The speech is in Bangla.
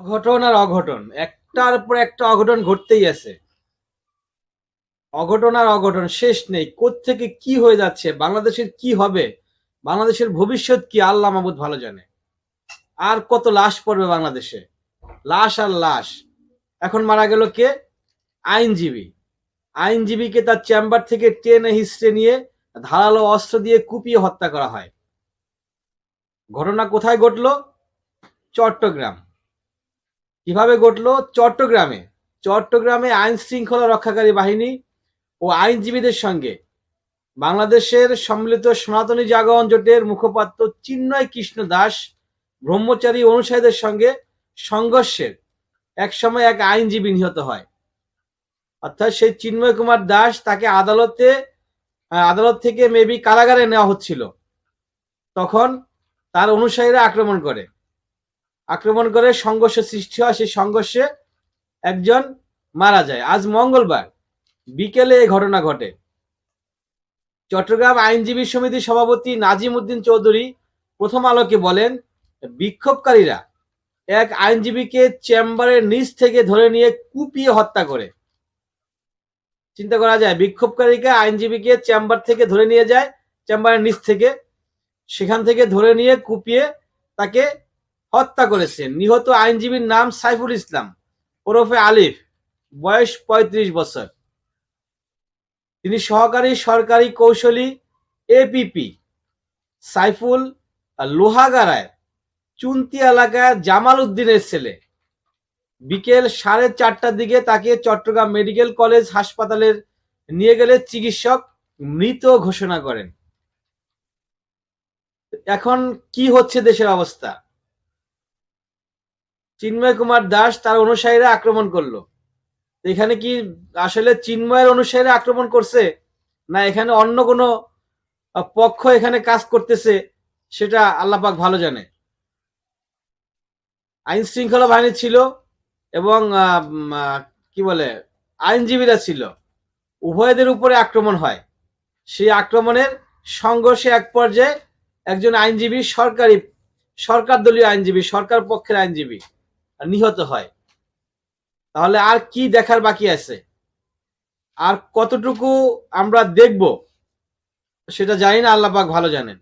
অঘটন আর অঘটন, একটার পর একটা অঘটন ঘটতেই আছে। অঘটন আর অঘটন শেষ নেই থেকে কি হয়ে যাচ্ছে, বাংলাদেশের কি হবে, বাংলাদেশের ভবিষ্যৎ কি, আল্লাহ মাহমুদ ভালো জানে। আর কত লাশ পড়বে বাংলাদেশে? লাশ আর লাশ। এখন মারা গেল কে? আইনজীবী। আইনজীবীকে তার চেম্বার থেকে টেনে হিস্ট্রে নিয়ে ধারালো অস্ত্র দিয়ে কুপিয়ে হত্যা করা হয়। ঘটনা কোথায় ঘটলো? চট্টগ্রাম। কীভাবে ঘটলো? চট্টগ্রামে। চট্টগ্রামে আইন শৃঙ্খলা রক্ষাকারী বাহিনী ও আইনজীবীদের সঙ্গে বাংলাদেশের সম্মিলিত সনাতনী জাগরণ জোটের মুখপাত্র চিন্ময় কৃষ্ণ দাস ব্রহ্মচারী অনুসারীদের সঙ্গে সংঘর্ষের এক সময় এক আইনজীবী নিহত হয়। অর্থাৎ সেই চিন্ময় কুমার দাস তাকে আদালতে আদালত থেকে মেবি কারাগারে নেওয়া হচ্ছিল। তখন তার অনুসারীরা আক্রমণ করে। আক্রমণ করে সংঘর্ষ সৃষ্টি হয়, সেই সংঘর্ষে একজন মারা যায়। আজ মঙ্গলবার বিকেলে এই ঘটনা ঘটে। চট্টগ্রাম আইনজীবী সমিতির সভাপতি নাজিম উদ্দিন চৌধুরী প্রথম আলোকে বলেন, বিক্ষোভকারীরা এক আইনজীবীকে চেম্বারের নিচ থেকে ধরে নিয়ে কুপিয়ে হত্যা করে। চিন্তা করা যায়, বিক্ষোভকারীকে আইনজীবীকে চেম্বার থেকে ধরে নিয়ে যায়, চেম্বারের নিচ থেকে, সেখান থেকে ধরে নিয়ে কুপিয়ে তাকে হত্যা করেছেন। নিহত আইনজীবীর নাম সাইফুল ইসলাম, ওরফে আলিফ, বয়স ৩৫ বছর। তিনি সহকারী সরকারি কৌশলী এপিপি সাইফুল লোহাগাড়ায়, চুন্তি এলাকায় জামাল উদ্দিনের ছেলে। বিকেল সাড়ে চারটার দিকে তাকে চট্টগ্রাম মেডিকেল কলেজ হাসপাতালের নিয়ে গেলে চিকিৎসক মৃত ঘোষণা করেন। এখন কি হচ্ছে দেশের অবস্থা? চিন্ময় কুমার দাস তার অনুসারীরা আক্রমণ করল। এখানে কি আসলে চিন্ময়ের অনুসারীরা আক্রমণ করছে? না এখানে অন্য কোনো পক্ষ এখানে কাজ করতেছে? সেটা আল্লাপাক ভালো জানে। আইন শৃঙ্খলা বাহিনী ছিল এবং কি বলে, আইনজীবীরা ছিল। উভয়দের উপরে আক্রমণ হয়। সেই আক্রমণের সংঘর্ষে এক পর্যায়ে একজন আইনজীবী সরকারি, সরকার দলীয় আইনজীবী, সরকার পক্ষের আইনজীবী নিহত হয়। তাহলে আর কি দেখার বাকি আছে? আর কতটুকু আমরা দেখব, সেটা জানি না আল্লাহ পাক ভালো জানেন।